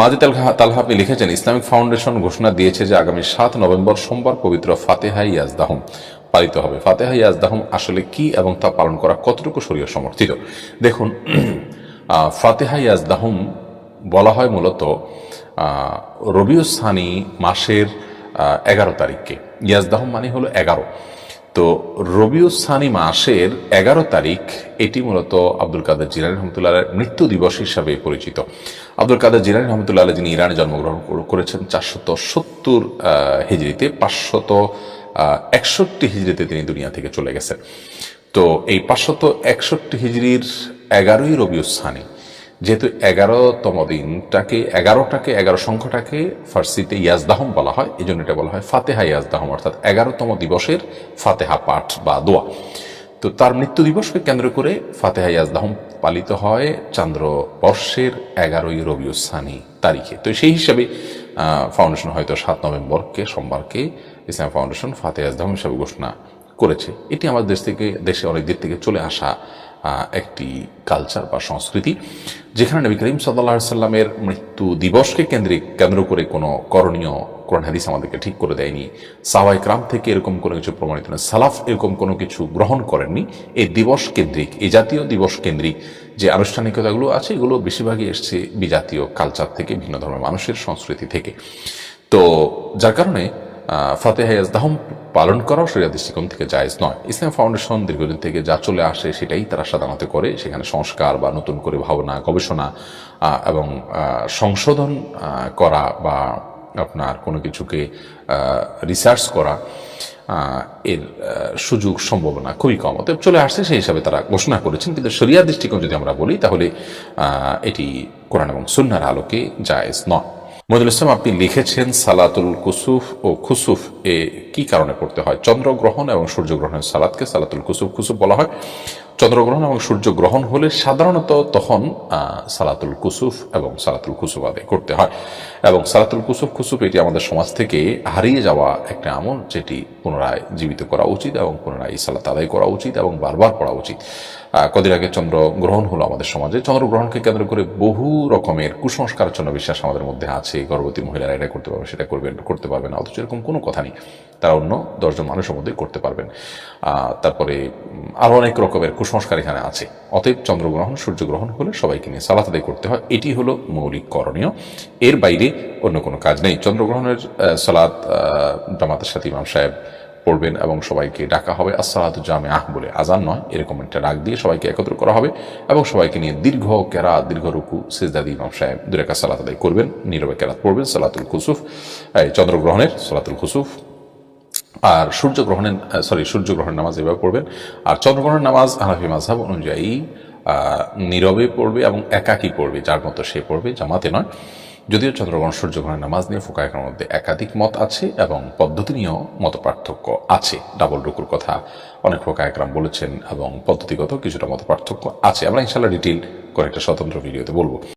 আল তালহা আপনি লিখেছেন Islamic foundation ঘোষণা দিয়েছে যে আগামী সাত নভেম্বর সোমবার পবিত্র ফাতেহা ইয়াজদাহম পালিত হবে। ফাতেহা ইয়াজদাহম আসলে কি এবং তা পালন করা কতটুকু শরীয় সমর্থিত? দেখুন ফাতেহা ইয়াজদাহম বলা হয় মূলত আহ, রবিউস্থানি মাসের এগারো তারিখকে। ইয়াজদাহম মানে হলো এগারো। তো রবিউসানি মাসের এগারো তারিখ, এটি মূলত আব্দুল কাদের জিলানি রহমতুল্লাহ মৃত্যু দিবস হিসাবে পরিচিত। আব্দুল কাদের জিলানি রহমতুল্লাহ যিনি ইরানে জন্মগ্রহণ করেছেন, চারশত সত্তর হিজড়িতে, পাঁচশত একষট্টি হিজড়িতে তিনি দুনিয়া থেকে চলে গেছেন। তো এই পাঁচশত একষট্টি হিজড়ির এগারোই রবিউসানি যেহেতু এগারোতম দিনটাকে, এগারোটাকে, এগারো সংখ্যাটাকে ফার্সিতে ইয়াজদাহম বলা হয় এই জন্য এটা বলা হয় ফাতেহা ইয়াজদাহম, অর্থাৎ এগারোতম দিবসের ফাতেহা পাঠ বা দোয়া। তো তার মৃত্যু দিবসকে কেন্দ্র করে ফাতেহা ইয়াজদাহম পালিত হয় চান্দ্র বর্ষের এগারোই রবিউসানি তারিখে। তো সেই হিসাবে ফাউন্ডেশন হয়তো সাত নভেম্বরকে, সোমবারকে ইসলাম ফাউন্ডেশন ফাতেহা ইয়াজদাহম হিসাবে ঘোষণা করেছে। এটি আমাদের দেশ থেকে, দেশে অনেক দিক থেকে চলে আসা একটি কালচার বা সংস্কৃতি যেখানে নবী করিম সাল্লাহ সাল্লামের মৃত্যু দিবসকে কেন্দ্রিক কেন্দ্র করে কোনো করণীয় কোরআন হাদিস আমাদেরকে ঠিক করে দেয়নি। সাওয়াই ক্রাম থেকে এরকম কোনো কিছু প্রমাণিত নয় সালাফ এরকম কোনো কিছু গ্রহণ করেননি। এই দিবস কেন্দ্রিক এই জাতীয় দিবস কেন্দ্রিক যে আনুষ্ঠানিকতাগুলো আছে এগুলো বেশিরভাগই এসছে বিজাতীয় কালচার থেকে ভিন্ন ধর্মের মানুষের সংস্কৃতি থেকে। তো যার কারণে আহ, ফাতেহা ইয়াজদাহম পালন করাও শরিয়া দৃষ্টিকোণ থেকে জায়েজ নয়। ইসলাম ফাউন্ডেশন দীর্ঘদিন থেকে যা চলে আসে সেটাই তারা সাধারণত করে। সেখানে সংস্কার বা নতুন করে ভাবনা, গবেষণা এবং সংশোধন করা বা আপনার কোনো কিছুকে রিসার্চ করা এর সুযোগ সম্ভাবনা খুবই কম। অতএব চলে আসছে সেই হিসাবে তারা ঘোষণা করেছেন। কিন্তু শরিয়া দৃষ্টিকোণ যদি আমরা বলি তাহলে এটি কোরআন এবং সুন্নার আলোকে জায়েজ নয়। মজুল ইসলাম, আপনি লিখেছেন সালাতুল কুসুফ ও খুসুফ এ কি কারণে পড়তে হয়? চন্দ্রগ্রহণ এবং সূর্যগ্রহণের সালাদকে সালাতুল কুসুফ খুসুফ বলা হয়। চন্দ্রগ্রহণ এবং সূর্যগ্রহণ হলে সাধারণত তখন সালাতুল কুসুফ এবং সালাতুল কুসুফ আদায় করতে হয়। এবং সালাতুল কুসুফ কুসুফ এটি আমাদের সমাজ থেকে হারিয়ে যাওয়া একটা আমল, যেটি পুনরায় জীবিত করা উচিত এবং পুনরায় সালাত আদায় করা উচিত এবং বারবার পড়া উচিত। কদিন আগে চন্দ্রগ্রহণ হলো আমাদের সমাজে। চন্দ্রগ্রহণকে কেন্দ্র করে বহু রকমের কুসংস্কারাচ্ছন্ন বিশ্বাস আমাদের মধ্যে আছে। গর্ভবতী মহিলারা এটা করতে পারবে, সেটা করবেন, করতে পারবে না। অথচ এরকম কোনো কথা নেই। তারা অন্য দশজন মানুষের মধ্যে করতে পারবেন। তারপরে আরও অনেক রকমের কুসংস্কার এখানে আছে। অতএব চন্দ্রগ্রহণ, সূর্যগ্রহণ হলে সবাইকে নিয়ে সালাত আদায় করতে হয়। এটি হলো মৌলিক করণীয়। এর বাইরে অন্য কোনো কাজ নেই। চন্দ্রগ্রহণের সালাত জামাতের সাথে ইমাম সাহেব পড়বেন এবং সবাইকে ডাকা হবে। আসসালাতু জামে আহ বলে আজান নয়। এরকম একটা ডাক দিয়ে সবাইকে একত্র করা হবে এবং সবাইকে নিয়ে দীর্ঘ কেরা দীর্ঘ রুকু সেজদাদি ইমাম সাহেব দুরেকা সালাত আদায় করবেন। নীরবে কেরাত পড়বেন। সালাতুল কুসুফ চন্দ্রগ্রহণের সালাতুল কুসুফ। আর সূর্যগ্রহণের সরি সূর্যগ্রহণের নামাজ এভাবে পড়বেন। আর চন্দ্রগ্রহণের নামাজ হানাফি মাঝহাব অনুযায়ী নীরবে পড়বে এবং একাকী পড়বে, যার মতো সে পড়বে, জামাতে নয়। যদিও চন্দ্রগ্রহণ, সূর্যগ্রহণের নামাজ নিয়ে ফোকায়কের মধ্যে একাধিক মত আছে এবং পদ্ধতি নিয়েও মত পার্থক্য আছে। ডাবল রুকুর কথা অনেক ফোকায়করাম বলেছেন এবং পদ্ধতিগত কিছুটা মত পার্থক্য আছে। আমরা ইনশাল্লাহ ডিটেল করে একটা স্বতন্ত্র ভিডিওতে বলব।